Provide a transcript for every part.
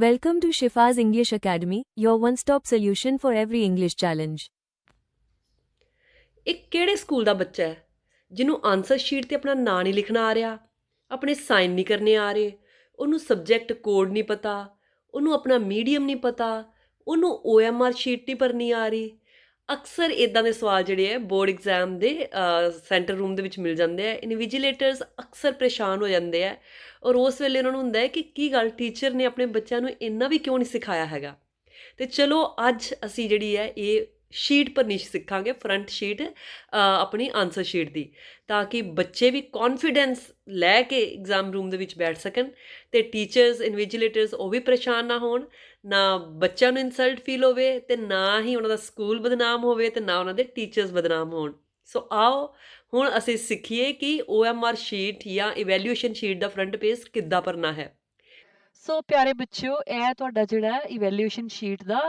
Welcome to Shifa's English Academy, your one stop solution for every English challenge. ਇਹ ਕਿਹੜੇ school ਦਾ ਬੱਚਾ ਹੈ ਜਿਹਨੂੰ ਆਨਸਰ ਸ਼ੀਟ ਤੇ ਆਪਣਾ ਨਾਂ ਨਹੀਂ ਲਿਖਣਾ ਆ ਰਿਹਾ ਆਪਣੇ ਸਾਈਨ ਨਹੀਂ ਕਰਨੇ ਆ ਰਹੇ ਉਹਨੂੰ ਸਬਜੈਕਟ ਕੋਡ ਨਹੀਂ ਪਤਾ ਉਹਨੂੰ ਆਪਣਾ ਮੀਡੀਅਮ ਨਹੀਂ ਪਤਾ ਉਹਨੂੰ OMR ਸ਼ੀਟ ਨਹੀਂ ਭਰਨੀ ਆ ਰਹੀ ਅਕਸਰ ਇਦਾਂ ਦੇ ਸਵਾਲ ਜਿਹੜੇ ਹੈ ਬੋਰਡ ਐਗਜ਼ਾਮ ਦੇ ਸੈਂਟਰ ਰੂਮ ਦੇ ਵਿੱਚ ਮਿਲ ਜਾਂਦੇ ਆ। ਇਨਵਿਜੀਲੇਟਰਸ ਅਕਸਰ ਪਰੇਸ਼ਾਨ ਹੋ ਜਾਂਦੇ ਆ। ਔਰ ਉਸ ਵੇਲੇ ਉਹਨਾਂ ਨੂੰ ਹੁੰਦਾ ਹੈ ਕਿ ਕੀ ਗੱਲ ਟੀਚਰ ਨੇ ਆਪਣੇ ਬੱਚਿਆਂ ਨੂੰ ਇੰਨਾ ਵੀ ਕਿਉਂ ਨਹੀਂ ਸਿਖਾਇਆ ਹੈਗਾ? ਤੇ ਚਲੋ, ਅੱਜ ਅਸੀਂ ਜਿਹੜੀ ਹੈ, ਇਹ ਸ਼ੀਟ ਪਰ ਭਰਨੀ ਸਿੱਖਾਂਗੇ ਫਰੰਟ ਸ਼ੀਟ ਆਪਣੀ ਆਨਸਰ ਸ਼ੀਟ ਦੀ। ਤਾਂ ਕਿ ਬੱਚੇ ਵੀ ਕੌਨਫੀਡੈਂਸ ਲੈ ਕੇ ਐਗਜ਼ਾਮ ਰੂਮ ਦੇ ਵਿੱਚ ਬੈਠ ਸਕਣ ਤੇ ਟੀਚਰਸ ਇਨਵੀਜੀਲੇਟਰਸ ਉਹ ਵੀ ਪਰੇਸ਼ਾਨ ਨਾ ਹੋਣ ਨਾ ਬੱਚਿਆਂ ਨੂੰ ਇਨਸਲਟ ਫੀਲ ਹੋਵੇ ਤੇ ਨਾ ਹੀ ਉਹਨਾਂ ਦਾ ਸਕੂਲ ਬਦਨਾਮ ਹੋਵੇ ਤੇ ਨਾ ਉਹਨਾਂ ਦੇ ਟੀਚਰਸ ਬਦਨਾਮ ਹੋਣ। ਸੋ ਆਓ, ਹੁਣ ਅਸੀਂ ਸਿੱਖੀਏ ਕਿ OMR ਸ਼ੀਟ ਜਾਂ ਇਵੈਲੂਏਸ਼ਨ ਸ਼ੀਟ ਦਾ ਫਰੰਟ ਪੇਜ ਕਿੱਦਾਂ ਭਰਨਾ ਹੈ। ਸੋ ਪਿਆਰੇ ਬੱਚਿਓ, ਇਹ ਤੁਹਾਡਾ ਜਿਹੜਾ ਇਵੈਲੂਏਸ਼ਨ ਸ਼ੀਟ ਦਾ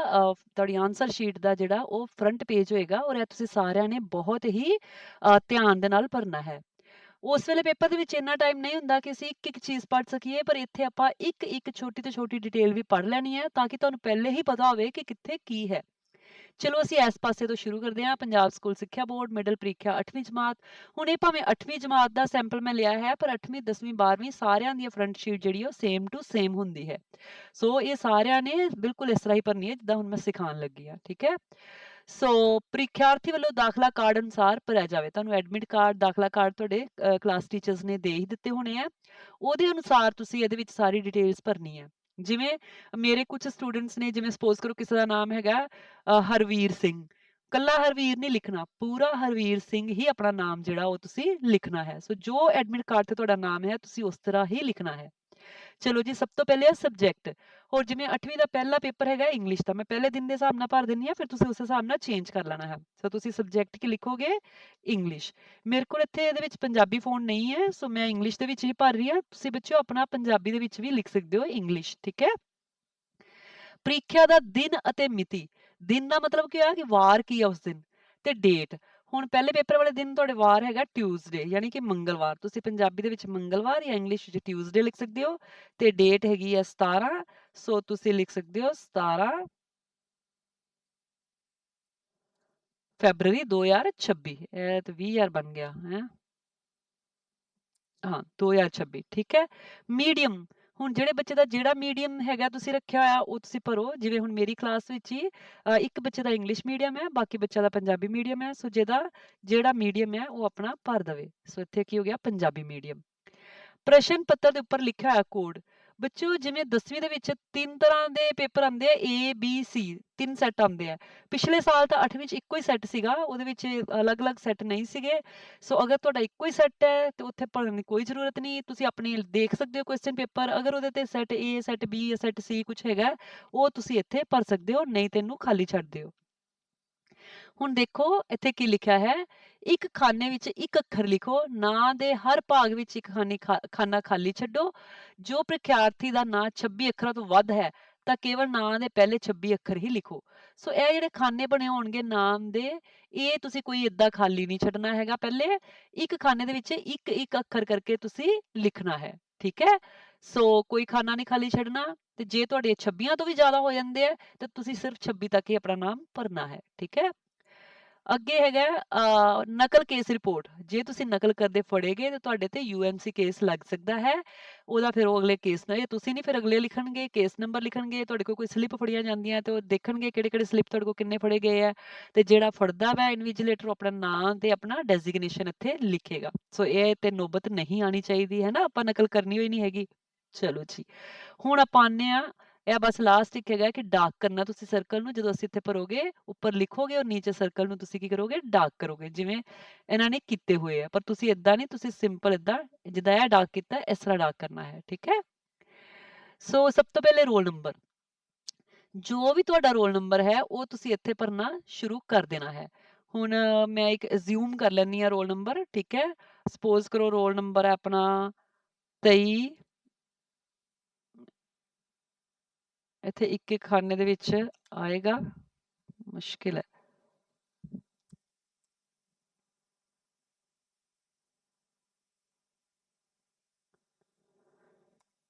ਤੁਹਾਡੀ ਆਨਸਰ ਸ਼ੀਟ ਦਾ ਜਿਹੜਾ ਉਹ ਫਰੰਟ ਪੇਜ ਹੋਏਗਾ ਔਰ ਇਹ ਤੁਸੀਂ ਸਾਰਿਆਂ ਨੇ ਬਹੁਤ ਹੀ ਧਿਆਨ ਦੇ ਨਾਲ ਭਰਨਾ ਹੈ। ਉਸ ਵੇਲੇ ਪੇਪਰ ਦੇ ਵਿੱਚ ਇੰਨਾ ਟਾਈਮ ਨਹੀਂ ਹੁੰਦਾ ਕਿ ਅਸੀਂ ਇੱਕ ਇੱਕ ਚੀਜ਼ ਪੜ੍ਹ ਸਕੀਏ, ਪਰ ਇੱਥੇ ਆਪਾਂ ਇੱਕ ਇੱਕ ਛੋਟੀ ਤੋਂ ਛੋਟੀ ਡਿਟੇਲ ਵੀ ਪੜ੍ਹ ਲੈਣੀ ਹੈ ਤਾਂ ਕਿ ਤੁਹਾਨੂੰ ਪਹਿਲੇ ਹੀ ਪਤਾ ਹੋਵੇ ਕਿ ਕਿੱਥੇ ਕੀ ਹੈ। ਚਲੋ ਅਸੀਂ ਇਸ ਪਾਸੇ ਤੋਂ ਸ਼ੁਰੂ ਕਰਦੇ ਹਾਂ, ਪੰਜਾਬ ਸਕੂਲ ਸਿੱਖਿਆ ਬੋਰਡ ਮਿਡਲ ਪ੍ਰੀਖਿਆ 8ਵੀਂ ਜਮਾਤ। ਹੁਣ ਇਹ ਭਾਵੇਂ 8ਵੀਂ ਜਮਾਤ ਦਾ ਸੈਂਪਲ ਮੈਂ ਲਿਆ ਹੈ, ਪਰ 8ਵੀਂ 10ਵੀਂ 12ਵੀਂ ਸਾਰਿਆਂ ਦੀ ਫਰੰਟ ਸ਼ੀਟ ਜਿਹੜੀ ਉਹ ਸੇਮ ਟੂ ਸੇਮ ਹੁੰਦੀ ਹੈ। ਸੋ ਇਹ ਸਾਰਿਆਂ ਨੇ ਬਿਲਕੁਲ ਇਸ ਤਰ੍ਹਾਂ ਹੀ ਭਰਨੀ ਹੈ ਜਿੱਦਾਂ ਹੁਣ ਮੈਂ ਸਿਖਾਉਣ ਲੱਗੀ ਆ ਠੀਕ ਹੈ? ਸੋ ਪ੍ਰੀਖਿਆਰਥੀ ਵੱਲੋਂ ਦਾਖਲਾ ਕਾਰਡ ਅਨੁਸਾਰ ਭਰਿਆ ਜਾਵੇ। ਤੁਹਾਨੂੰ ਐਡਮਿਟ ਕਾਰਡ ਦਾਖਲਾ ਕਾਰਡ ਤੁਹਾਡੇ ਕਲਾਸ ਟੀਚਰਸ ਨੇ ਦੇ ਹੀ ਦਿੱਤੇ ਹੋਣੇ ਆ। ਉਹਦੇ ਅਨੁਸਾਰ ਤੁਸੀਂ ਇਹਦੇ ਵਿੱਚ ਸਾਰੀ ਡਿਟੇਲਸ ਭਰਨੀ ਹੈ ਜਿਵੇਂ ਮੇਰੇ ਕੁਝ ਸਟੂਡੈਂਟਸ ਨੇ, ਜਿਵੇਂ ਸਪੋਜ਼ ਕਰੋ ਕਿਸੇ ਦਾ ਨਾਮ ਹੈਗਾ ਹਰਵੀਰ ਸਿੰਘ। ਕੱਲਾ ਹਰਵੀਰ ਨਹੀਂ ਲਿਖਣਾ, ਪੂਰਾ ਹਰਵੀਰ ਸਿੰਘ ਹੀ ਆਪਣਾ ਨਾਮ ਜਿਹੜਾ ਉਹ ਤੁਸੀਂ ਲਿਖਣਾ ਹੈ। ਸੋ ਜੋ ਐਡਮਿਟ ਕਾਰਡ ਤੇ ਤੁਹਾਡਾ ਨਾਮ ਹੈ, ਤੁਸੀਂ ਉਸ ਤਰ੍ਹਾਂ ਹੀ ਲਿਖਣਾ ਹੈ। ਚਲੋ ਜੀ, ਸਭ ਤੋਂ ਪਹਿਲੇ ਹੈ ਸਬਜੈਕਟ ਹੋਰ ਜਿਵੇਂ 8ਵੀਂ ਦਾ ਪਹਿਲਾ ਪੇਪਰ ਹੈਗਾ ਇੰਗਲਿਸ਼ ਦਾ, ਮੈਂ ਪਹਿਲੇ ਦਿਨ ਦੇ ਹਿਸਾਬ ਨਾਲ ਭਰ ਦਿੰਨੀ ਆ ਫਿਰ ਤੁਸੀਂ ਉਸ ਹਿਸਾਬ ਨਾਲ ਚੇਂਜ ਕਰ ਲੈਣਾ ਹੈ। ਸੋ ਤੁਸੀਂ ਸਬਜੈਕਟ ਕੀ ਲਿਖੋਗੇ? ਇੰਗਲਿਸ਼ ਮੇਰੇ ਕੋਲ ਇੱਥੇ ਇਹਦੇ ਵਿੱਚ ਪੰਜਾਬੀ ਫੋਨ ਨਹੀਂ ਹੈ, ਸੋ ਮੈਂ ਇੰਗਲਿਸ਼ ਦੇ ਵਿੱਚ ਹੀ ਭਰ ਰਹੀ ਹਾਂ। ਤੁਸੀਂ ਬੱਚਿਓ ਆਪਣਾ ਪੰਜਾਬੀ ਦੇ ਵਿੱਚ ਵੀ ਲਿਖ ਸਕਦੇ ਹੋ ਇੰਗਲਿਸ਼ ਠੀਕ ਹੈ? ਪ੍ਰੀਖਿਆ ਦਾ ਦਿਨ ਅਤੇ ਮਿਤੀ। ਦਿਨ ਦਾ ਮਤਲਬ ਕੀ ਹੋਇਆ ਕਿ ਵਾਰ ਕੀ ਹੈ ਉਸ ਦਿਨ? ਤੇ ਡੇਟ ਹੁਣ ਪਹਿਲੇ ਪੇਪਰ ਵਾਲੇ ਦਿਨ ਤੁਹਾਡੇ ਵਾਰ ਹੈਗਾ ਟਿਊਜ਼ਡੇ ਯਾਨੀ ਕਿ ਮੰਗਲਵਾਰ। ਤੁਸੀਂ ਪੰਜਾਬੀ ਦੇ ਵਿੱਚ ਮੰਗਲਵਾਰ ਜਾਂ ਇੰਗਲਿਸ਼ ਵਿੱਚ ਟਿਊਜ਼ਡੇ ਲਿਖ ਸਕਦੇ ਹੋ ਤੇ ਡੇਟ ਹੈਗੀ ਹੈ 17 ਸੋ ਤੁਸੀਂ ਲਿਖ ਸਕਦੇ ਹੋ 17 ਫੈਬਰੂਰੀ 2026 ਇਹ ਤਾਂ 20000 ਬਣ ਗਿਆ, ਹੈ? ਹਾਂ 2026 ਠੀਕ ਹੈ? ਮੀਡੀਅਮ ਹੁਣ ਜਿਹੜੇ ਬੱਚੇ ਦਾ ਜਿਹੜਾ ਮੀਡੀਅਮ ਹੈਗਾ ਤੁਸੀਂ ਰੱਖਿਆ ਹੋਇਆ, ਉਹ ਤੁਸੀਂ ਭਰੋ। ਜਿਵੇਂ ਹੁਣ ਮੇਰੀ ਕਲਾਸ ਵਿੱਚ ਹੀ ਇੱਕ ਬੱਚੇ ਦਾ ਇੰਗਲਿਸ਼ ਮੀਡੀਅਮ ਹੈ, ਬਾਕੀ ਬੱਚਾ ਦਾ ਪੰਜਾਬੀ ਮੀਡੀਅਮ ਹੈ। ਸੋ ਜਿਹਦਾ ਜਿਹੜਾ ਮੀਡੀਅਮ ਹੈ, ਉਹ ਆਪਣਾ ਭਰ ਦੇਵੇ। ਸੋ ਇੱਥੇ ਕੀ ਹੋ ਗਿਆ? ਪੰਜਾਬੀ ਮੀਡੀਅਮ ਪ੍ਰਸ਼ਨ ਪੱਤਰ ਦੇ ਉੱਪਰ ਲਿਖਿਆ ਹੋਇਆ ਕੋਡ ਬੱਚਿਓ ਜਿਵੇਂ 10ਵੀਂ ਦੇ ਵਿੱਚ ਤਿੰਨ ਤਰ੍ਹਾਂ ਦੇ ਪੇਪਰ ਆਉਂਦੇ ਆ, A, B, C, ਤਿੰਨ ਸੈੱਟ ਆਉਂਦੇ ਆ। ਪਿਛਲੇ ਸਾਲ ਤਾਂ 8ਵੀਂ ਵਿੱਚ ਇੱਕੋ ਹੀ ਸੈੱਟ ਸੀਗਾ, ਉਹਦੇ ਵਿੱਚ ਅਲੱਗ-ਅਲੱਗ ਸੈੱਟ ਨਹੀਂ ਸੀਗੇ। ਸੋ ਅਗਰ ਤੁਹਾਡਾ ਇੱਕੋ ਹੀ ਸੈੱਟ ਹੈ, ਤੇ ਉੱਥੇ ਪੜ੍ਹਨ ਦੀ ਕੋਈ ਜ਼ਰੂਰਤ ਨਹੀਂ। ਤੁਸੀਂ ਆਪਣੀ ਦੇਖ ਸਕਦੇ ਹੋ ਕੁਐਸਚਨ ਪੇਪਰ ਅਗਰ ਉਹਦੇ ਤੇ ਸੈੱਟ A ਸੈੱਟ B ਜਾਂ ਸੈੱਟ C ਕੁਝ ਹੈਗਾ, ਉਹ ਤੁਸੀਂ ਇੱਥੇ ਭਰ ਸਕਦੇ ਹੋ, ਨਹੀਂ ਤੈਨੂੰ ਖਾਲੀ ਛੱਡ ਦਿਓ। ਹੁਣ ਦੇਖੋ, ਇੱਥੇ ਕੀ ਲਿਖਿਆ ਹੈ? ਇੱਕ ਖਾਨੇ ਵਿੱਚ ਇੱਕ ਅੱਖਰ ਲਿਖੋ, ਨਾਂ ਦੇ ਹਰ ਭਾਗ ਵਿੱਚ ਇੱਕ ਖਾਨੀ ਖਾਨਾ ਖਾਲੀ ਛੱਡੋ। ਜੋ ਪ੍ਰੀਖਿਆਰਥੀ ਦਾ ਨਾਂ 26 ਅੱਖਰਾਂ ਤੋਂ ਵੱਧ ਹੈ, ਤਾਂ ਕੇਵਲ ਨਾਂ ਦੇ ਪਹਿਲੇ 26 ਅੱਖਰ ਹੀ ਲਿਖੋ। ਸੋ ਇਹ ਜਿਹੜੇ ਖਾਨੇ ਬਣੇ ਹੋਣਗੇ ਨਾਮ ਦੇ, ਇਹ ਤੁਸੀਂ ਕੋਈ ਇਦਾਂ ਖਾਲੀ ਨਹੀਂ ਛੱਡਣਾ ਹੈਗਾ ਪਹਿਲੇ। ਇੱਕ ਖਾਨੇ ਦੇ ਵਿੱਚ ਇੱਕ ਇੱਕ ਅੱਖਰ ਕਰਕੇ ਤੁਸੀਂ ਲਿਖਣਾ ਹੈ, ਠੀਕ ਹੈ? ਸੋ ਕੋਈ ਖਾਨਾ ਨਹੀਂ ਖਾਲੀ ਛੱਡਣਾ, ਤੇ ਜੇ ਤੁਹਾਡੇ 26 ਤੋਂ ਵੀ ਜ਼ਿਆਦਾ ਹੋ ਜਾਂਦੇ ਆ, ਤੇ ਤੁਸੀਂ ਸਿਰਫ 26 ਤੱਕ ਹੀ ਆਪਣਾ ਨਾਮ ਭਰਨਾ ਹੈ, ਠੀਕ ਹੈ? ਅੱਗੇ ਹੈਗਾ ਅ, ਨਕਲ ਕੇਸ ਰਿਪੋਰਟ ਜੇ ਤੁਸੀਂ ਨਕਲ ਕਰਦੇ ਫੜੇ ਗਏ ਤੇ ਤੁਹਾਡੇ ਤੇ ਯੂਐਮਸੀ ਕੇਸ ਲੱਗ ਸਕਦਾ ਹੈ। ਉਹਦਾ ਫਿਰ ਉਹ ਅਗਲੇ ਕੇਸ ਨਾਲ ਤੁਸੀਂ ਨਹੀਂ ਫਿਰ ਅਗਲੇ ਲਿਖਣਗੇ ਕੇਸ ਨੰਬਰ ਲਿਖਣਗੇ ਤੁਹਾਡੇ ਕੋਲ ਕੋਈ ਸਲਿੱਪ ਫੜੀਆਂ ਜਾਂਦੀਆਂ ਤੇ ਉਹ ਦੇਖਣਗੇ ਕਿਹੜੇ ਕਿਹੜੇ ਸਲਿੱਪ ਤੁਹਾਡੇ ਕੋਲ ਕਿੰਨੇ ਫੜੇ ਗਏ ਆ। ਤੇ ਜਿਹੜਾ ਫੜਦਾ ਵਾ ਇਨਵੀਜੀਲੇਟਰ ਆਪਣਾ ਨਾਂ ਤੇ ਆਪਣਾ ਡੈਜ਼ਿਗਨੇਸ਼ਨ ਇੱਥੇ ਲਿਖੇਗਾ। ਸੋ ਇਹ ਤੇ ਨੋਬਤ ਨਹੀਂ ਆਣੀ ਚਾਹੀਦੀ ਹੈ ਨਾ? ਆਪਾਂ ਨਕਲ ਕਰਨੀ ਹੋਈ ਨਹੀਂ ਹੈਗੀ। ਚਲੋ ਜੀ। ਹੁਣ ਆਪਾਂ ਆਨੇ ਆ ਇਹ ਬਸ ਲਾਸਟ ਇੱਕ ਕਿ ਡਾਰਕ ਕਰਨਾ ਤੁਸੀਂ ਸਰਕਲ ਨੂੰ, ਜਦੋਂ ਅਸੀਂ ਇੱਥੇ ਭਰੋਗੇ, ਉੱਪਰ ਲਿਖੋਗੇ ਔਰ ਨੀਚੇ ਸਰਕਲ ਨੂੰ ਤੁਸੀਂ ਕੀ ਕਰੋਗੇ? ਡਾਰਕ ਕਰੋਗੇ। ਜਿਵੇਂ ਇਹਨਾਂ ਨੇ ਕੀਤੇ ਹੋਏ ਆ। ਪਰ ਤੁਸੀਂ ਇਦਾਂ ਨਹੀਂ, ਤੁਸੀਂ ਸਿੰਪਲ ਇਦਾਂ ਜਿੱਦਾਂ ਇਹ ਡਾਰਕ ਕੀਤਾ, ਇਸ ਤਰ੍ਹਾਂ ਡਾਰਕ ਕਰਨਾ ਹੈ, ਠੀਕ ਹੈ? ਸੋ ਸਭ ਤੋਂ ਪਹਿਲੇ ਰੋਲ ਨੰਬਰ ਜੋ ਵੀ ਤੁਹਾਡਾ ਰੋਲ ਨੰਬਰ ਹੈ, ਉਹ ਤੁਸੀਂ ਇੱਥੇ ਭਰਨਾ ਸ਼ੁਰੂ ਕਰ ਦੇਣਾ ਹੈ। ਹੁਣ ਮੈਂ ਇੱਕ ਅਸਿਊਮ ਕਰ ਲੈਂਦੀ ਆ ਰੋਲ ਨੰਬਰ ਠੀਕ ਹੈ? ਸਪੋਜ਼ ਕਰੋ ਰੋਲ ਨੰਬਰ ਹੈ ਆਪਣਾ 23 ਇੱਥੇ ਇੱਕ ਇੱਕ ਖਾਨੇ ਦੇ ਵਿੱਚ ਆਏਗਾ, ਮੁਸ਼ਕਿਲ ਹੈ।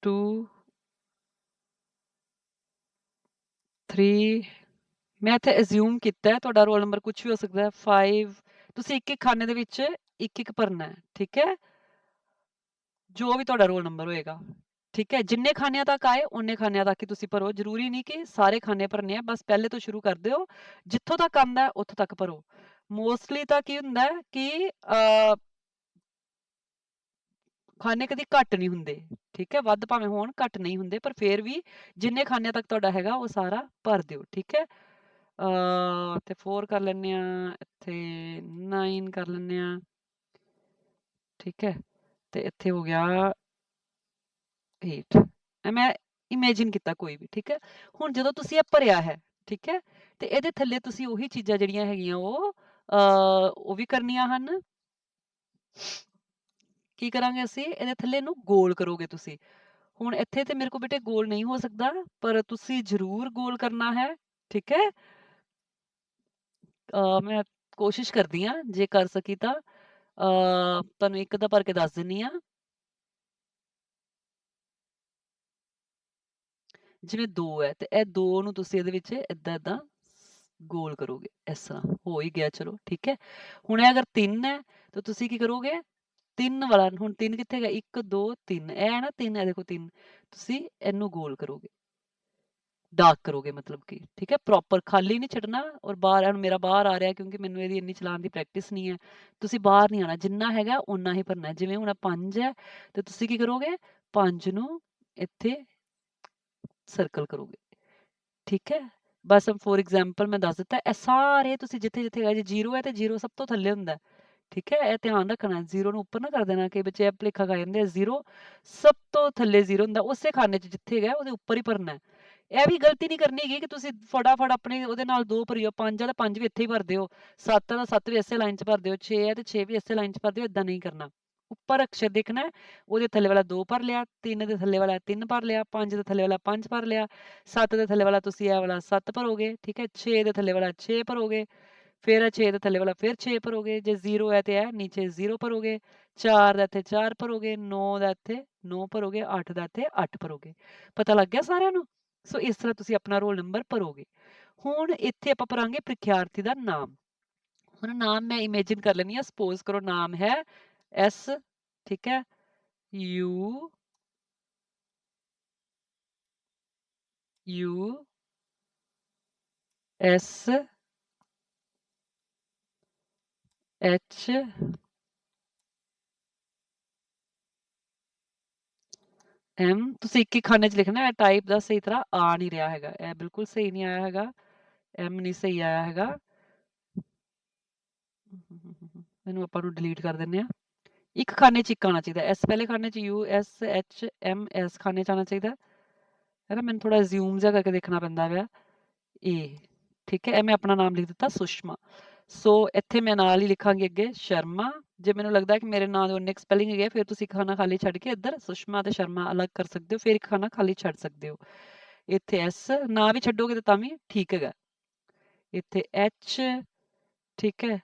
ਟੂ 3 ਮੈਂ ਇੱਥੇ ਅਸਿਊਮ ਕੀਤਾ ਹੈ ਤੁਹਾਡਾ ਰੋਲ ਨੰਬਰ ਕੁਝ ਵੀ ਹੋ ਸਕਦਾ ਹੈ। 5 ਤੁਸੀਂ ਇੱਕ ਇੱਕ ਖਾਨੇ ਦੇ ਵਿੱਚ ਇੱਕ ਇੱਕ ਭਰਨਾ ਹੈ, ਠੀਕ ਹੈ? ਜੋ ਵੀ ਤੁਹਾਡਾ ਰੋਲ ਨੰਬਰ ਹੋਏਗਾ। ਠੀਕ ਹੈ, ਜਿੰਨੇ ਖਾਨਿਆਂ ਤੱਕ ਆਏ ਉਹਨੇ ਖਾਨਿਆਂ ਤੱਕ ਹੀ ਤੁਸੀਂ ਭਰੋ। ਜ਼ਰੂਰੀ ਨਹੀਂ ਕਿ ਸਾਰੇ ਖਾਨੇ ਭਰਨੇ ਆ, ਬਸ ਪਹਿਲੇ ਤੋਂ ਸ਼ੁਰੂ ਕਰ ਦਿਓ। ਜਿੱਥੋਂ ਤੱਕ ਆਂਦਾ ਉੱਥੋਂ ਤੱਕ ਭਰੋ। ਮੋਸਟਲੀ ਤਾਂ ਕੀ ਹੁੰਦਾ ਹੈ ਕਿ ਖਾਨੇ ਕਦੀ ਘੱਟ ਨਹੀਂ ਹੁੰਦੇ, ਠੀਕ ਹੈ, ਵੱਧ ਭਾਵੇਂ ਹੋਣ, ਘੱਟ ਨਹੀਂ ਹੁੰਦੇ, ਪਰ ਫੇਰ ਵੀ ਜਿੰਨੇ ਖਾਨਿਆਂ ਤੱਕ ਤੁਹਾਡਾ ਹੈਗਾ, ਉਹ ਸਾਰਾ ਭਰ ਦਿਓ, ਠੀਕ ਹੈ। ਅ ਤੇ 4 ਕਰ ਲੈਣੇ ਆ ਇੱਥੇ 9 ਕਰ ਲੈਂਦੇ ਆ ਠੀਕ ਹੈ। ਤੇ ਇੱਥੇ ਹੋ ਗਿਆ 8 ਇਹ ਮੈਂ ਇਮੇਜਿਨ ਕੀਤਾ ਕੋਈ ਵੀ, ਠੀਕ ਹੈ? ਹੁਣ ਜਦੋਂ ਤੁਸੀਂ ਇਹ ਭਰਿਆ ਹੈ, ਠੀਕ ਹੈ? ਤੇ ਇਹਦੇ ਥੱਲੇ ਤੁਸੀਂ ਉਹੀ ਚੀਜ਼ਾਂ ਜਿਹੜੀਆਂ ਹੈਗੀਆਂ, ਉਹ ਉਹ ਵੀ ਕਰਨੀਆਂ ਹਨ। ਕੀ ਕਰਾਂਗੇ ਅਸੀਂ? ਇਹਦੇ ਥੱਲੇ ਇਹਨੂੰ ਗੋਲ ਕਰੋਗੇ ਤੁਸੀਂ। ਹੁਣ ਇੱਥੇ ਤੇ ਮੇਰੇ ਕੋਲ ਬੇਟੇ ਗੋਲ ਨਹੀਂ ਹੋ ਸਕਦਾ, ਪਰ ਤੁਸੀਂ ਜ਼ਰੂਰ ਗੋਲ ਕਰਨਾ ਹੈ, ਠੀਕ ਹੈ? ਮੈਂ ਕੋਸ਼ਿਸ਼ ਕਰਦੀ ਆ ਜੇ ਕਰ ਸਕੀ ਤਾਂ। ਅ ਤੁਹਾਨੂੰ ਇੱਕ ਦਾ ਭਰ ਕੇ ਦੱਸ ਦਿੰਨੀ ਆ ਜਿਵੇਂ 2 ਹੈ, ਤੇ ਇਹ 2 ਨੂੰ ਤੁਸੀਂ ਇਹਦੇ ਵਿੱਚ ਇਦਾਂ ਇਦਾਂ ਗੋਲ ਕਰੋਗੇ, ਇਸ ਤਰ੍ਹਾਂ ਹੋ ਹੀ ਗਿਆ, ਚਲੋ ਠੀਕ ਹੈ। ਹੁਣ ਇਹ ਅਗਰ 3 ਹੈ, ਤਾਂ ਤੁਸੀਂ ਕੀ ਕਰੋਗੇ? 3 ਵਾਲਾ, ਹੁਣ 3 ਕਿੱਥੇ ਗਿਆ 1 2 3 ਇਹ ਹੈ ਨਾ 3 ਹੈ ਦੇਖੋ 3 ਤੁਸੀਂ ਇਹਨੂੰ ਗੋਲ ਕਰੋਗੇ। ਡਾਕ ਕਰੋਗੇ ਮਤਲਬ ਕਿ, ਠੀਕ ਹੈ? ਪ੍ਰੋਪਰ ਖਾਲੀ ਨਹੀਂ ਛੱਡਣਾ ਔਰ ਬਾਹਰ ਹੁਣ ਮੇਰਾ ਬਾਹਰ ਆ ਰਿਹਾ ਕਿਉਂਕਿ ਮੈਨੂੰ ਇਹਦੀ ਇੰਨੀ ਚਲਾਉਣ ਦੀ ਪ੍ਰੈਕਟਿਸ ਨਹੀਂ ਹੈ। ਤੁਸੀਂ ਬਾਹਰ ਨਹੀਂ ਆਣਾ ਜਿੰਨਾ ਹੈਗਾ, ਓਨਾ ਹੀ ਭਰਨਾ ਜਿਵੇਂ ਹੁਣ 5 ਹੈ, ਤੇ ਤੁਸੀਂ ਕੀ ਕਰੋਗੇ? 5 ਨੂੰ ਇੱਥੇ ਸਰਕਲ ਕਰੋਗੇ। ਠੀਕ ਹੈ? ਬਸ ਫੋਰ ਐਗਜ਼ਾਮਪਲ ਮੈਂ ਦੱਸ ਦਿੱਤਾ, ਇਹ ਸਾਰੇ ਤੁਸੀਂ ਜਿੱਥੇ ਜਿੱਥੇ ਹੈਗਾ ਜੇ 0 ਹੈ ਤੇ 0 ਸਭ ਤੋਂ ਥੱਲੇ ਹੁੰਦਾ। ਠੀਕ ਹੈ? ਇਹ ਧਿਆਨ ਰੱਖਣਾ 0 ਨੂੰ ਉੱਪਰ ਨਾ ਕਰ ਦੇਣਾ ਕਿ ਬੱਚੇ ਇਹ ਖਾ ਜਾਂਦੇ ਆ। 0 ਸਭ ਤੋਂ ਥੱਲੇ 0 ਹੁੰਦਾ, ਉਸੇ ਖਾਨੇ 'ਚ ਜਿੱਥੇ ਹੈਗਾ, ਉਹਦੇ ਉੱਪਰ ਹੀ ਭਰਨਾ। ਇਹ ਵੀ ਗਲਤੀ ਨਹੀਂ ਕਰਨੀ ਹੈਗੀ ਕਿ ਤੁਸੀਂ ਫਟਾਫਟ ਆਪਣੇ ਉਹਦੇ ਨਾਲ ਦੋ ਭਰਿਓ 5 ਵਾਲਾ 5 ਵੀ ਇੱਥੇ ਹੀ ਭਰ ਦਿਓ। ਸੱਤ ਦਾ ਸੱਤ ਵੀ ਇਸੇ ਲਾਈਨ 'ਚ ਭਰ ਦਿਓ 6 ਹੈ ਤੇ 6 ਵੀ ਇਸੇ ਲਾਈਨ 'ਚ ਭਰ ਦਿਓ ਇਦਾਂ ਨਹੀਂ ਕਰਨਾ। ਉੱਪਰ ਅਕਸ਼ਰ ਦੇਖਣਾ ਉਹਦੇ ਥੱਲੇ ਵਾਲਾ 2 ਭਰ ਲਿਆ 3 ਦੇ ਥੱਲੇ ਵਾਲਾ 3 ਭਰ ਲਿਆ 5 ਦੇ ਥੱਲੇ ਵਾਲਾ 5 ਭਰ ਲਿਆ 7 ਦੇ ਥੱਲੇ ਵਾਲਾ ਤੁਸੀਂ ਇਹ ਵਾਲਾ 7 ਭਰੋਗੇ, ਠੀਕ ਹੈ 6 ਦੇ ਥੱਲੇ ਵਾਲਾ 6 ਭਰੋਗੇ, ਫਿਰ 6 ਦੇ ਥੱਲੇ ਵਾਲਾ ਫਿਰ 6 ਭਰੋਗੇ, ਜੇ 0 ਹੈ ਤੇ ਇਹ ਨੀਚੇ 0 ਭਰੋਗੇ 4 ਦਾ ਇੱਥੇ 4 ਭਰੋਗੇ 9 ਦਾ ਇੱਥੇ 9 ਭਰੋਗੇ 8 ਦਾ ਇੱਥੇ 8 ਭਰੋਗੇ, ਪਤਾ ਲੱਗ ਗਿਆ ਸਾਰਿਆਂ ਨੂੰ? ਸੋ ਇਸ ਤਰ੍ਹਾਂ ਤੁਸੀਂ ਆਪਣਾ ਰੋਲ ਨੰਬਰ ਭਰੋਗੇ। ਹੁਣ ਇੱਥੇ ਆਪਾਂ ਭਰਾਂਗੇ ਪ੍ਰੀਖਿਆਰਥੀ ਦਾ ਨਾਮ। ਹੁਣ ਨਾਮ ਮੈਂ ਇਮੇਜਿਨ ਕਰ ਲੈਣੀ ਆ ਸਪੋਜ਼ ਕਰੋ ਨਾਮ ਹੈ ਐਸ ਠੀਕ ਹੈ U U S H M ਤੁਸੀਂ ਇੱਕ ਹੀ ਖਾਨੇ 'ਚ ਲਿਖਣਾ ਹੈ ਟਾਈਪ ਦਾ ਸਹੀ ਤਰ੍ਹਾਂ ਆ ਨਹੀਂ ਰਿਹਾ ਹੈਗਾ ਇਹ ਬਿਲਕੁਲ ਸਹੀ ਨਹੀਂ ਆਇਆ ਹੈਗਾ ਐਮ ਨਹੀਂ ਸਹੀ ਆਇਆ ਹੈਗਾ ਇਹਨੂੰ ਆਪਾਂ ਨੂੰ ਡਿਲੀਟ ਕਰ ਦਿੰਨੇ ਆ ਇੱਕ ਖਾਨੇ 'ਚ ਇੱਕ ਆਉਣਾ ਚਾਹੀਦਾ। ਐਸ ਪਹਿਲੇ ਖਾਨੇ 'ਚ U S H M S ਖਾਨੇ 'ਚ ਆਉਣਾ ਚਾਹੀਦਾ। ਹੈ ਨਾ ਮੈਨੂੰ ਥੋੜਾ ਜ਼ੂਮ ਜਿਹਾ ਕਰਕੇ ਦੇਖਣਾ ਪੈਂਦਾ ਹੈ ਏ ਠੀਕ ਹੈ? ਇਹ ਮੈਂ ਆਪਣਾ ਨਾਮ ਲਿਖ ਦਿੱਤਾ, ਸੁਸ਼ਮਾ। ਸੋ ਇੱਥੇ ਮੈਂ ਨਾਲ ਹੀ ਲਿਖਾਂਗੀ ਅੱਗੇ, ਸ਼ਰਮਾ। ਜੇ ਮੈਨੂੰ ਲੱਗਦਾ ਕਿ ਮੇਰੇ ਨਾਂ ਦੇ ਉਹਨੇ ਸਪੈਲਿੰਗ ਹੈਗੇ ਫਿਰ ਤੁਸੀਂ ਖਾਨਾ ਖਾਲੀ ਛੱਡ ਕੇ ਇੱਧਰ ਸੁਸ਼ਮਾ ਤੇ ਸ਼ਰਮਾ ਅਲੱਗ ਕਰ ਸਕਦੇ ਹੋ, ਫਿਰ ਇੱਕ ਖਾਨਾ ਖਾਲੀ ਛੱਡ ਸਕਦੇ ਹੋ। ਇੱਥੇ ਐਸ ਨਾ ਵੀ ਛੱਡੋਗੇ ਤਾਂ ਤਾਂ ਵੀ ਠੀਕ ਹੈਗਾ। ਇੱਥੇ ਐਚ ਠੀਕ ਹੈ?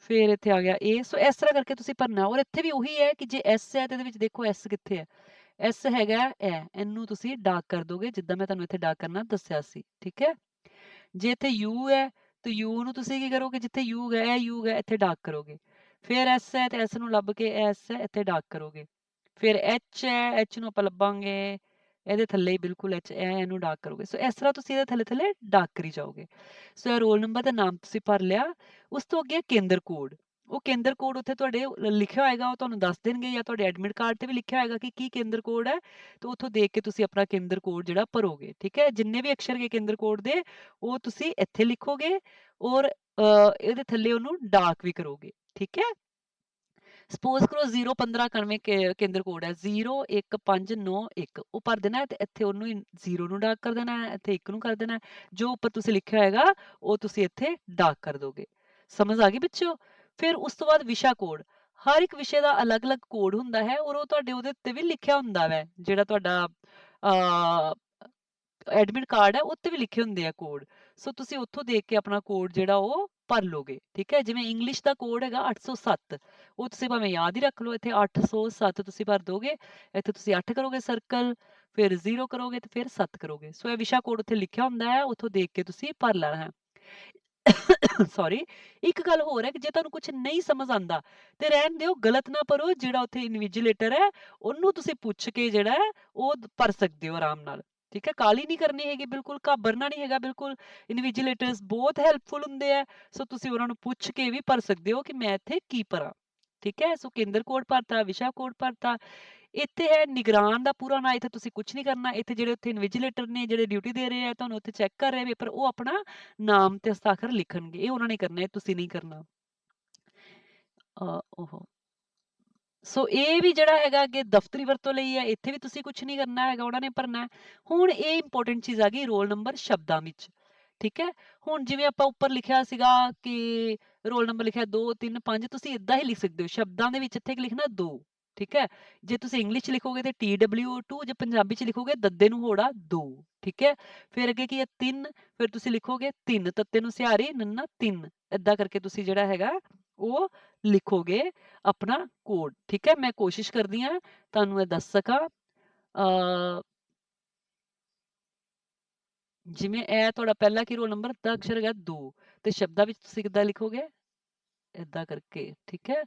ਫਿਰ ਇੱਥੇ ਆ ਗਿਆ। ਏ ਸੋ ਇਸ ਤਰ੍ਹਾਂ ਕਰਕੇ ਤੁਸੀਂ ਭਰਨਾ। ਔਰ ਇੱਥੇ ਵੀ ਉਹੀ ਹੈ ਕਿ ਜੇ ਐਸ ਹੈ ਤੇ ਇਹਦੇ ਵਿੱਚ ਦੇਖੋ ਐਸ ਕਿੱਥੇ ਹੈ। ਐਸ ਹੈਗਾ ਐ ਇਹਨੂੰ ਤੁਸੀਂ ਡਾਰਕ ਕਰ ਦੋਗੇ, ਜਿੱਦਾਂ ਮੈਂ ਤੁਹਾਨੂੰ ਇੱਥੇ ਡਾਕ ਕਰਨਾ ਦੱਸਿਆ ਸੀ। ਠੀਕ ਹੈ? ਜੇ ਇੱਥੇ ਯੂ ਹੈ, ਤੇ ਯੂ ਨੂੰ ਤੁਸੀਂ ਕੀ ਕਰੋਗੇ? ਜਿੱਥੇ ਯੂ ਹੈ ਇਹ ਯੂ ਹੈ ਇੱਥੇ ਡਾਕ ਕਰੋਗੇ। ਫਿਰ ਐਸ ਹੈ ਤੇ ਐਸ ਨੂੰ ਲੱਭ ਕੇ ਐਸ ਹੈ, ਇੱਥੇ ਡਾਕ ਕਰੋਗੇ। ਫਿਰ ਐਚ ਹੈ ਐਚ ਨੂੰ ਆਪਾਂ ਲੱਭਾਂਗੇ। ਇਹਦੇ ਥੱਲੇ ਹੀ ਬਿਲਕੁਲ ਐਚ ਹੈ ਇਹਨੂੰ ਡਾਰਕ ਕਰੋਗੇ। ਸੋ ਇਸ ਤਰ੍ਹਾਂ ਤੁਸੀਂ ਇਹਦੇ ਥੱਲੇ ਥੱਲੇ ਡਾਰਕ ਕਰੀ ਜਾਓਗੇ। ਸੋ ਇਹ ਰੋਲ ਨੰਬਰ ਦਾ ਨਾਮ ਤੁਸੀਂ ਭਰ ਲਿਆ। ਉਸ ਤੋਂ ਅੱਗੇ ਕੇਂਦਰ ਕੋਡ। ਉਹ ਕੇਂਦਰ ਕੋਡ ਉੱਥੇ ਤੁਹਾਡੇ ਲਿਖਿਆ ਹੋਏਗਾ, ਉਹ ਤੁਹਾਨੂੰ ਦੱਸ ਦੇਣਗੇ ਜਾਂ ਤੁਹਾਡੇ ਐਡਮਿਟ ਕਾਰਡ ਤੇ ਵੀ ਲਿਖਿਆ ਹੋਏਗਾ ਕਿ ਕੀ ਕੇਂਦਰ ਕੋਡ ਹੈ। ਤੇ ਉੱਥੋਂ ਦੇਖ ਕੇ ਤੁਸੀਂ ਆਪਣਾ ਕੇਂਦਰ ਕੋਡ ਜਿਹੜਾ ਭਰੋਗੇ, ਠੀਕ ਹੈ? ਜਿੰਨੇ ਵੀ ਅਕਸ਼ਰ ਹੈਗੇ ਕੇਂਦਰ ਕੋਡ ਦੇ, ਉਹ ਤੁਸੀਂ ਇੱਥੇ ਲਿਖੋਗੇ ਔਰ ਇਹਦੇ ਥੱਲੇ ਉਹਨੂੰ ਡਾਰਕ ਵੀ ਕਰੋਗੇ, ਠੀਕ ਹੈ? ਸਪੋਜ਼ ਕਰੋ 01591 ਕੇਂਦਰ ਕੋਡ ਹੈ 01591 ਉਹ ਭਰ ਦੇਣਾ ਤੇ ਇੱਥੇ ਉਹਨੂੰ 0 ਨੂੰ ਡਾਰਕ ਕਰ ਦੇਣਾ ਹੈ, ਇੱਥੇ 1 ਨੂੰ ਕਰ ਦੇਣਾ ਹੈ। ਜੋ ਉੱਪਰ ਤੁਸੀਂ ਲਿਖਿਆ ਹੋਏਗਾ, ਉਹ ਤੁਸੀਂ ਇੱਥੇ ਡਾਰਕ ਕਰ ਦੋਗੇ। ਸਮਝ ਆ ਗਈ ਬੱਚਿਓ ਫਿਰ ਉਸ ਤੋਂ ਬਾਅਦ ਵਿਸ਼ਾ ਕੋਡ। ਹਰ ਇੱਕ ਵਿਸ਼ੇ ਦਾ ਅਲੱਗ-ਅਲੱਗ ਕੋਡ ਹੁੰਦਾ ਹੈ ਔਰ ਉਹ ਤੁਹਾਡੇ ਉਹਦੇ ਉੱਤੇ ਵੀ ਲਿਖਿਆ ਹੁੰਦਾ ਹੈ ਜਿਹੜਾ ਤੁਹਾਡਾ ਐਡਮਿਟ ਕਾਰਡ ਹੈ ਉੱਤੇ ਵੀ ਲਿਖੇ ਹੁੰਦੇ ਆ ਕੋਡ। ਸੋ ਤੁਸੀਂ ਉੱਥੋਂ ਦੇਖ ਕੇ ਆਪਣਾ ਕੋਡ ਜਿਹੜਾ ਉਹ ਭਰ ਲੋਗੇ, ਠੀਕ ਹੈ? ਜਿਵੇਂ ਇੰਗਲਿਸ਼ ਦਾ ਕੋਡ ਹੈਗਾ 807 ਉਹ ਤੁਸੀਂ ਭਾਵੇਂ ਯਾਦ ਹੀ ਰੱਖ ਲਓ, ਇੱਥੇ 807 ਤੁਸੀਂ ਭਰ ਦੋਗੇ, ਇੱਥੇ ਤੁਸੀਂ 8 ਕਰੋਗੇ ਸਰਕਲ ਫਿਰ 0 ਕਰੋਗੇ ਤੇ ਫਿਰ 7 ਕਰੋਗੇ। ਸੋ ਇਹ ਵਿਸ਼ਾ ਕੋਡ ਉੱਥੇ ਲਿਖਿਆ ਹੁੰਦਾ ਹੈ, ਉੱਥੋਂ ਦੇਖ ਕੇ ਤੁਸੀਂ ਭਰ ਲੈਣਾ ਹੈ। ਸੌਰੀ ਇੱਕ ਗੱਲ ਹੋਰ ਹੈ ਕਿ ਜੇ ਤੁਹਾਨੂੰ ਕੁਝ ਨਹੀਂ ਸਮਝ ਆਂਦਾ ਤੇ ਰਹਿਣ ਦਿਓ, ਗਲਤ ਨਾ ਭਰੋ, ਜਿਹੜਾ ਉੱਥੇ ਇਨਵੀਜੀਲੇਟਰ ਹੈ, ਉਹਨੂੰ ਤੁਸੀਂ ਪੁੱਛ ਕੇ ਜਿਹੜਾ ਉਹ ਭਰ ਸਕਦੇ ਹੋ ਆਰਾਮ ਨਾਲ। ਠੀਕ ਹੈ ਕਾਲੀ ਨਹੀਂ ਕਰਨੀ ਹੈਗੀ, ਬਿਲਕੁਲ ਘਾਬਰਨਾ ਨਹੀਂ ਹੈਗਾ, ਬਿਲਕੁਲ ਇਨਵੀਜੀਲੇਟਰਸ ਬਹੁਤ ਹੈਲਪਫੁਲ ਹੁੰਦੇ ਆ, ਸੋ ਤੁਸੀਂ ਉਹਨਾਂ ਨੂੰ ਪੁੱਛ ਕੇ ਵੀ ਭਰ ਸਕਦੇ ਹੋ ਕਿ ਮੈਂ ਇੱਥੇ ਕੀ ਭਰਾਂ ਠੀਕ ਹੈ, ਸੋ ਕੇਂਦਰ ਕੋਡ ਭਰਤਾ, ਵਿਸ਼ਾ ਕੋਡ ਭਰਤਾ, ਇੱਥੇ ਹੈ ਨਿਗਰਾਨ ਦਾ ਪੂਰਾ ਨਾਂ, ਇੱਥੇ ਤੁਸੀਂ ਕੁਝ ਨਹੀਂ ਕਰਨਾ, ਇੱਥੇ ਜਿਹੜੇ ਉੱਥੇ ਇਨਵੀਜੀਲੇਟਰ ਨੇ, ਜਿਹੜੇ ਡਿਊਟੀ ਦੇ ਰਹੇ ਆ, ਤੁਹਾਨੂੰ ਉੱਥੇ ਚੈੱਕ ਕਰ ਰਹੇ ਪੇਪਰ ਉਹ ਆਪਣਾ ਨਾਮ ਤੇ ਹਸਤਾਖਰ ਲਿਖਣਗੇ, ਇਹ ਉਹਨਾਂ ਨੇ ਕਰਨਾ ਹੈ ਤੁਸੀਂ ਨਹੀਂ ਕਰਨਾ। ਓਹੋ। ਸੋ ਇਹ ਵੀ ਜਿਹੜਾ ਹੈਗਾ ਕਿ ਦਫ਼ਤਰੀ ਵਰਤੋਂ ਲਈ ਹੈ, ਇੱਥੇ ਵੀ ਤੁਸੀਂ ਕੁਝ ਨਹੀਂ ਕਰਨਾ ਹੈਗਾ, ਉਹਨਾਂ ਨੇ ਭਰਨਾ ਹੁਣ ਇਹ ਇੰਪੋਰਟੈਂਟ ਚੀਜ਼ ਆ ਗਈ ਰੋਲ ਨੰਬਰ ਸ਼ਬਦਾਂ ਵਿੱਚ, ਠੀਕ ਹੈ? ਹੁਣ ਜਿਵੇਂ ਆਪਾਂ ਉੱਪਰ ਲਿਖਿਆ ਸੀਗਾ ਕਿ ਰੋਲ ਨੰਬਰ ਲਿਖਿਆ 2 3 5 ਤੁਸੀਂ ਇਦਾਂ ਹੀ ਲਿਖ ਸਕਦੇ ਹੋ, ਸ਼ਬਦਾਂ ਦੇ ਵਿੱਚ ਇੱਥੇ ਲਿਖਣਾ 2 ਠੀਕ ਹੈ? ਜੇ ਤੁਸੀਂ ਇੰਗਲਿਸ਼ 'ਚ ਲਿਖੋਗੇ ਤੇ TW2 ਜੇ ਪੰਜਾਬੀ 'ਚ ਲਿਖੋਗੇ ਦੱਦੇ ਨੂੰ ਹੋੜਾ 2 ਠੀਕ ਹੈ? ਫਿਰ ਅੱਗੇ ਕੀ ਹੈ? 3 ਫਿਰ ਤੁਸੀਂ ਲਿਖੋਗੇ 3 ਤੱਤੇ ਨੂੰ ਸਿਹਾਰੀ, ਨੰਨਾ 3 ਇਦਾਂ ਕਰਕੇ ਤੁਸੀਂ ਜਿਹੜਾ ਹੈਗਾ ਉਹ ਲਿਖੋਗੇ ਆਪਣਾ ਕੋਡ, ਠੀਕ ਹੈ? ਮੈਂ ਕੋਸ਼ਿਸ਼ ਕਰਦੀ ਹਾਂ ਤੁਹਾਨੂੰ ਇਹ ਦੱਸ ਸਕਾਂ। ਅ ਜਿਵੇਂ ਇਹ ਤੁਹਾਡਾ ਪਹਿਲਾ ਕੀ ਰੋਲ ਨੰਬਰ ਦਾ ਅਕਸ਼ਰ ਹੈਗਾ 2 ਤੇ ਸ਼ਬਦਾਂ ਵਿੱਚ ਤੁਸੀਂ ਕਿੱਦਾਂ ਲਿਖੋਗੇ? ਇਦਾਂ ਕਰਕੇ, ਠੀਕ ਹੈ?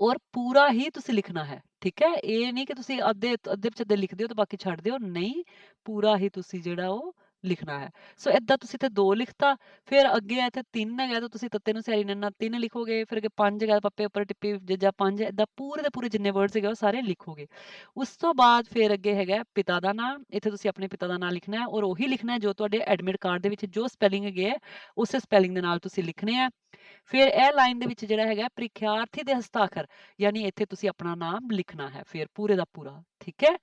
ਔਰ ਪੂਰਾ ਹੀ ਤੁਸੀਂ ਲਿਖਣਾ ਹੈ, ਠੀਕ ਹੈ? ਇਹ ਨਹੀਂ ਕਿ ਤੁਸੀਂ ਅੱਧੇ ਅੱਧੇ ਵਿੱਚ ਅੱਧੇ ਲਿਖ ਦਿਓ ਤੇ ਬਾਕੀ ਛੱਡ ਦਿਓ, ਨਹੀਂ। ਪੂਰਾ ਹੀ ਤੁਸੀਂ ਜਿਹੜਾ ਉਹ ਲਿਖਣਾ ਹੈ। ਸੋ ਇਦਾਂ ਤੁਸੀਂ ਤੇ 2 ਲਿਖਤਾ, ਫਿਰ ਅੱਗੇ ਇੱਥੇ 3 ਹੈਗਾ, ਤਾਂ ਤੁਸੀਂ ਤੱਤੇ ਨੂੰ ਸਿਆਰੀ ਨੰਨਾ 3 ਲਿਖੋਗੇ, ਫਿਰ ਅੱਗੇ 5 ਹੈਗਾ ਪੱਪੇ ਉੱਪਰ ਟਿੱਪੀ ਜੱਜਾ 5 ਇਦਾਂ ਪੂਰੇ ਦੇ ਪੂਰੇ ਜਿੰਨੇ ਵਰਡਸ ਹੈਗੇ ਉਹ ਸਾਰੇ ਲਿਖੋਗੇ। ਉਸ ਤੋਂ ਬਾਅਦ ਫਿਰ ਅੱਗੇ ਹੈਗਾ ਪਿਤਾ ਦਾ ਨਾਮ, ਇੱਥੇ ਤੁਸੀਂ ਆਪਣੇ ਪਿਤਾ ਦਾ ਨਾਮ ਲਿਖਣਾ ਹੈ ਔਰ ਉਹੀ ਲਿਖਣਾ ਹੈ ਜੋ ਤੁਹਾਡੇ ਐਡਮਿਟ ਕਾਰਡ ਦੇ ਵਿੱਚ ਜੋ ਸਪੈਲਿੰਗ ਹੈਗੇ ਹੈ, ਉਸੇ ਸਪੈਲਿੰਗ ਦੇ ਨਾਲ ਤੁਸੀਂ ਲਿਖਣੇ ਆ ਫਿਰ ਇਹ ਲਾਈਨ ਦੇ ਵਿੱਚ ਜਿਹੜਾ ਹੈਗਾ ਪ੍ਰੀਖਿਆਰਥੀ ਦੇ ਹਸਤਾਖਰ, ਯਾਨੀ ਇੱਥੇ ਤੁਸੀਂ ਆਪਣਾ ਨਾਮ ਲਿਖਣਾ ਹੈ, ਫਿਰ ਪੂਰੇ ਦਾ ਪੂਰਾ, ਠੀਕ ਹੈ?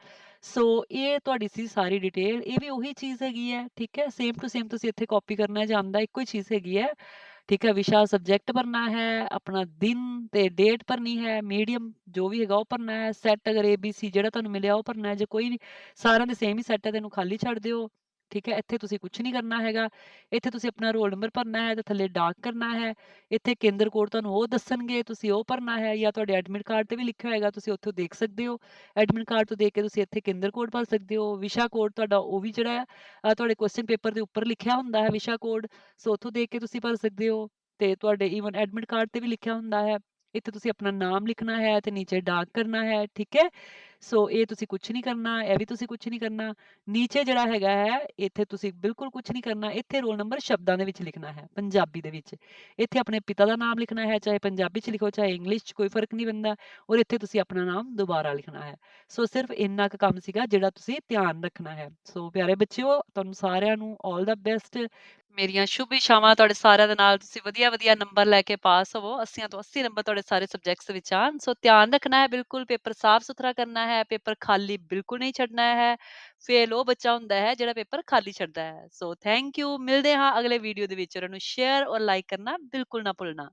ਸੋ ਇਹ ਤੁਹਾਡੀ ਸੀ ਸਾਰੀ ਡਿਟੇਲ ਇਹ ਵੀ ਉਹੀ ਚੀਜ਼ ਹੈਗੀ ਹੈ, ਠੀਕ ਹੈ? ਸੇਮ ਟੂ ਸੇਮ ਤੁਸੀਂ ਇੱਥੇ ਕਾਪੀ ਕਰਨਾ ਜਾਂਦਾ ਇੱਕੋ ਹੀ ਚੀਜ਼ ਹੈਗੀ ਹੈ, ਠੀਕ ਹੈ? ਵਿਸ਼ਾ ਸਬਜੈਕਟ ਭਰਨਾ ਹੈ, ਆਪਣਾ ਦਿਨ ਤੇ ਡੇਟ ਭਰਨੀ ਹੈ ਮੀਡੀਅਮ ਜੋ ਵੀ ਹੈਗਾ ਉਹ ਭਰਨਾ ਹੈ ਸੈੱਟ ਅਗਰ ਏਬੀਸੀ ਜਿਹੜਾ ਤੁਹਾਨੂੰ ਮਿਲਿਆ ਉਹ ਭਰਨਾ ਹੈ, ਜੇ ਕੋਈ ਵੀ ਸਾਰਿਆਂ ਦੇ ਸੇਮ ਹੀ ਸੈੱਟ ਹੈ ਤੈਨੂੰ ਖਾਲੀ ਛੱਡ ਦਿਓ। ਠੀਕ ਹੈ, ਇੱਥੇ ਤੁਸੀਂ ਕੁਝ ਨਹੀਂ ਕਰਨਾ ਹੈਗਾ, ਇੱਥੇ ਤੁਸੀਂ ਆਪਣਾ ਰੋਲ ਨੰਬਰ ਭਰਨਾ ਹੈ ਤੇ ਥੱਲੇ ਡਾਕ ਕਰਨਾ ਹੈ, ਇੱਥੇ ਕੇਂਦਰ ਕੋਡ ਤੁਹਾਨੂੰ ਉਹ ਦੱਸਣਗੇ, ਤੁਸੀਂ ਉਹ ਭਰਨਾ ਹੈ ਜਾਂ ਤੁਹਾਡੇ ਐਡਮਿਟ ਕਾਰਡ ਤੇ ਵੀ ਲਿਖਿਆ ਹੋਏਗਾ, ਤੁਸੀਂ ਉੱਥੋਂ ਦੇਖ ਸਕਦੇ ਹੋ ਐਡਮਿਟ ਕਾਰਡ ਤੋਂ ਦੇਖ ਕੇ ਤੁਸੀਂ ਇੱਥੇ ਕੇਂਦਰ ਕੋਡ ਭਰ ਸਕਦੇ ਹੋ, ਵਿਸ਼ਾ ਕੋਡ ਤੁਹਾਡਾ ਉਹ ਵੀ ਜਿਹੜਾ ਹੈ ਤੁਹਾਡੇ ਕੁਐਸਚਨ ਪੇਪਰ ਦੇ ਉੱਪਰ ਲਿਖਿਆ ਹੁੰਦਾ ਹੈ ਵਿਸ਼ਾ ਕੋਡ, ਸੋ ਉੱਥੋਂ ਦੇਖ ਕੇ ਤੁਸੀਂ ਭਰ ਸਕਦੇ ਹੋ ਤੇ ਤੁਹਾਡੇ ਈਵਨ ਐਡਮਿਟ ਕਾਰਡ ਤੇ ਵੀ ਲਿਖਿਆ ਹੁੰਦਾ ਹੈ, ਇੱਥੇ ਤੁਸੀਂ ਆਪਣਾ ਨਾਮ ਲਿਖਣਾ ਹੈ ਤੇ ਨੀਚੇ ਡਾਕ ਕਰਨਾ ਹੈ, ਠੀਕ ਹੈ। ਸੋ ਇਹ ਤੁਸੀਂ ਕੁਝ ਨਹੀਂ ਕਰਨਾ, ਇਹ ਵੀ ਤੁਸੀਂ ਕੁਝ ਨਹੀਂ ਕਰਨਾ। ਨੀਚੇ ਜਿਹੜਾ ਹੈਗਾ ਹੈ, ਇੱਥੇ ਤੁਸੀਂ ਬਿਲਕੁਲ ਕੁਝ ਨਹੀਂ ਕਰਨਾ। ਇੱਥੇ ਰੋਲ ਨੰਬਰ ਸ਼ਬਦਾਂ ਦੇ ਵਿੱਚ ਲਿਖਣਾ ਹੈ, ਪੰਜਾਬੀ ਦੇ ਵਿੱਚ। ਇੱਥੇ ਆਪਣੇ ਪਿਤਾ ਦਾ ਨਾਮ ਲਿਖਣਾ ਹੈ, ਚਾਹੇ ਪੰਜਾਬੀ ਚ ਲਿਖੋ, ਚਾਹੇ ਇੰਗਲਿਸ਼ ਚ, ਕੋਈ ਫ਼ਰਕ ਨਹੀਂ ਪੈਂਦਾ ਔਰ ਇੱਥੇ ਤੁਸੀਂ ਆਪਣਾ ਨਾਮ ਦੁਬਾਰਾ ਲਿਖਣਾ ਹੈ। ਸੋ ਸਿਰਫ ਇੰਨਾ ਕੁ ਕੰਮ ਸੀਗਾ ਜਿਹੜਾ ਤੁਸੀਂ ਧਿਆਨ ਰੱਖਣਾ ਹੈ। ਸੋ ਪਿਆਰੇ ਬੱਚਿਓ, ਤੁਹਾਨੂੰ ਸਾਰਿਆਂ ਨੂੰ ਆਲ ਦਾ ਬੈਸਟ ਮੇਰੀਆਂ ਸ਼ੁਭ ਇਛਾਵਾਂ ਤੁਹਾਡੇ ਸਾਰਿਆਂ ਦੇ ਨਾਲ। ਤੁਸੀਂ ਵਧੀਆ ਵਧੀਆ ਨੰਬਰ ਲੈ ਕੇ ਪਾਸ ਹੋਵੋ। 80 ਤੋਂ 80 ਨੰਬਰ ਤੁਹਾਡੇ ਸਾਰੇ ਸਬਜੈਕਟਸ ਵਿੱਚ ਆਣ ਸੋ ਧਿਆਨ ਰੱਖਣਾ ਹੈ, ਬਿਲਕੁਲ ਪੇਪਰ ਸਾਫ਼ ਸੁਥਰਾ ਕਰਨਾ ਹੈ। ਹੈ, ਪੇਪਰ ਖਾਲੀ ਬਿਲਕੁਲ ਨਹੀਂ ਛੱਡਣਾ ਹੈ। ਫੇਲ ਉਹ ਬੱਚਾ ਹੁੰਦਾ ਹੈ ਜਿਹੜਾ ਪੇਪਰ ਖਾਲੀ ਛੱਡਦਾ ਹੈ। ਸੋ ਥੈਂਕ ਯੂ, ਮਿਲਦੇ ਹਾਂ ਅਗਲੇ ਵੀਡੀਓ ਦੇ ਵਿੱਚ। ਉਹਨਾਂ ਨੂੰ ਸ਼ੇਅਰ ਔਰ ਲਾਈਕ ਕਰਨਾ ਬਿਲਕੁਲ ਨਾ ਭੁੱਲਣਾ।